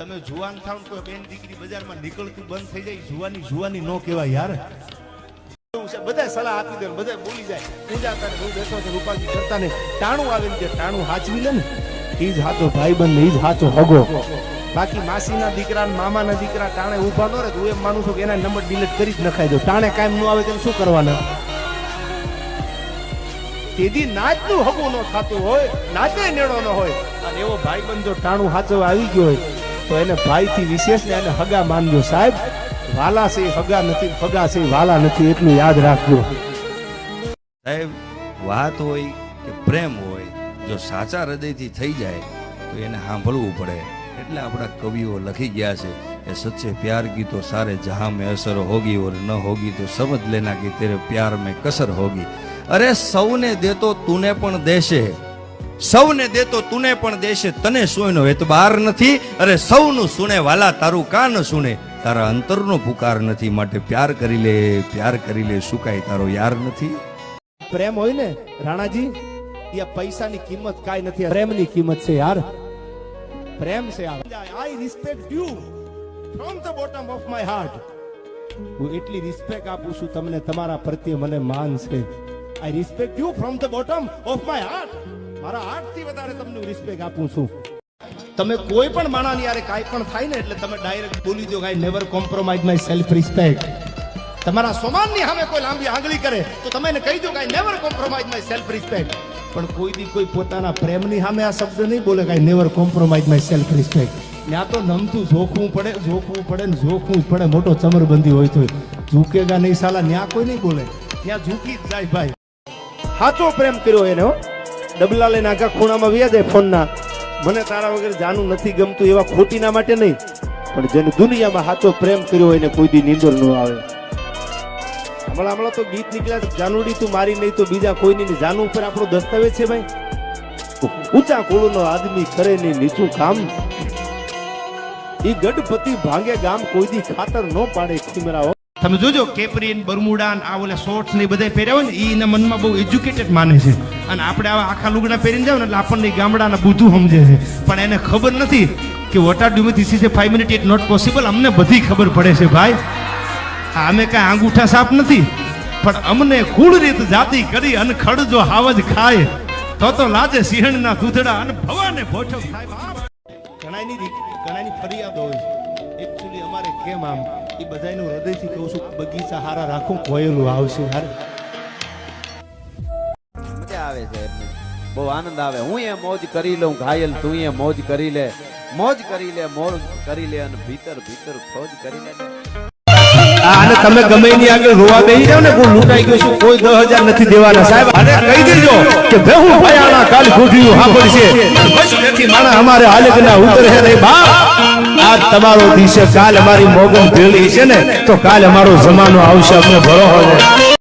તમે જુવાન થાવ તો બેન દીકરી બજારમાં નીકળતું બંધ થઈ જાય, જુવાની જુવાની નો કહેવાય યાર. બધા સલાહ આપી દે બધા ટાણું આવે લે ને ઈ જ હાચો હગો. બાકી માસીના દીકરા મામાના દીકરા ટાણે ઊભા ન રહે હું એમ માનું કે એના નંબર ડિલીટ કરી જ નખાઈ દો. ટાણે કાયમ ન આવે તેમ શું કરવાના? તેથી નાચનું હગું ન થતું હોય, નાચે નેડો ન હોય. અને એવો ભાઈબંધ જો ટાણું હાચવા આવી ગયો હોય તો એને ભાઈથી વિશેષ ને એને હગા માનજો સાહેબ. વાલા છે, હગા નથી હગા છે એ વાલા નથી, એટલું યાદ રાખજો. સાહેબ, વાત હોય કે પ્રેમ હોય, જો સાચા હૃદયથી થઈ જાય, તો એને સાંભળવું પડે. એટલે આપણા કવિઓ લખી ગયા છે કે સચ્ચે પ્યાર કી તો સારે જહાં મેં અસર હોગી, ઓર ન હોગી, તો સમજ લેના કે તેરે પ્યાર મેં કસર હોગી. અરે સૌને દેતો તુને પણ દેશે. સૌને દેતો તુને પણ દેશે તને સોયનો એતબાર નથી અરે સૌનું સુણે વાલા તારું કાન સુણે. તારા અંતરનો પુકાર નથી માટે પ્યાર કરી લે પ્યાર કરી લે શું કાય તારો યાર નથી. પ્રેમ હોય ને રાણાજી એ પૈસાની કિંમત કાઈ નથી. પ્રેમની કિંમત છે યાર. પ્રેમ છે યાર. I respect you from the bottom of my heart હું એટલી રિસ્પેક્ટ આપું છું તમને તમારા પ્રત્યે મને માન છે. I respect you from the bottom of my heart મારા આઠથી વધારે તમને રિસ્પેક્ટ આપું છું. તમે કોઈ પણ માણસની યારે કાંઈ પણ થાય ને એટલે તમે ડાયરેક્ટ બોલી દો I never compromise my self respect તમારા સમાનની સામે કોઈ લાંબી આંગળી કરે તો તમે એને કહી દો કે I never compromise my self respect પણ કોઈ દી કોઈ પોતાના પ્રેમની સામે આ શબ્દ નહીં બોલે કે I never compromise my self respect ત્યાં તો નમતું જોખવું પડે જોખવું પડે ને જોખવું પડે, મોટો ચમરબંધી હોય તો. ઝૂકેગા નહીં સાલા ત્યાં કોઈ નહીં બોલે. ત્યાં ઝૂકી જ જાય ભાઈ. સાચો પ્રેમ કર્યો એને હો. ડબલા લઈને આખા ખૂણામાં વ્યા જાય ફોનના. મને તારા વગર જાનું નથી ગમતું એવા ખોટીના માટે નહીં. પણ જેને દુનિયામાં સાચો પ્રેમ કર્યો હોય ને કોઈ દી નીંદર ન આવે. હમણાં હમણાં તો ગીત નીકળ્યા જાનુડી તું મારી નહીં તો બીજા કોઈ નહીં. જાનું ઉપર આપણો દસ્તાવેજ છે ભાઈ. ઊંચા કુળનો આદમી કરે નહીં, નીચું કામ. ઈ ગઢપતિ ભાંગે ગામ કોઈ દી ખાતર ન પાડે ખીમરાઓ. તમે જોજો કેપરીન બરમુડા આ ઓલા શોર્ટ્સ ને બધા પહેર્યા હોય ને એના મનમાં બહુ એજ્યુકેટેડ માને છે. અને આપણે આવા આખા લુગડા પહેરીને જાવ ને, એટલે આપણને ગામડાના બધું સમજે છે. પણ એને ખબર નથી કે what are do with this is a five minute it not possible અમને બધી ખબર પડે છે ભાઈ. અમે કાંઈ આંગૂઠા સાપ નથી. પણ અમને કુળ રીત જાતિ કરી અને ખડ જો હાવજ ખાય. તો તો લાજે સિંહણના દૂધડા અને ભવાને ભોઠો થાય. ઘણાની ઘણાની ફરિયાદ હોય. એકચ્યુઅલી અમારે કેમ આમ? એ બધાનું હૃદયથી કહું છું બગીચા હારા રાખો કોયલું આવશે હારે. મજા આવે છે બહુ આનંદ આવે. હું એ મોજ કરી લઉં ઘાયલ તું એ મોજ કરી લે. મોજ કરી લે મોજ કરી લે અને ભીતર ભીતર ફોજ કરી લે. અને તમે ગમે ની આગળ રોવા બેસી જાવ ને કોઈ લૂંટાઈ ગયું છું કોઈ દસ હજાર નથી દેવાના. સાહેબ અને કહી દેજો કે ભેહું ભયાણા કાલ ગોઠવ્યું હાંભળશે બસ નથી માણા અમારે હાલે ના ઉતરે રે બાપ! તમારો દિવસે કાલ અમારી મોગમ ભેળી છે ને, તો કાલ અમારો જમાનો આવશે અમને ભરો હોય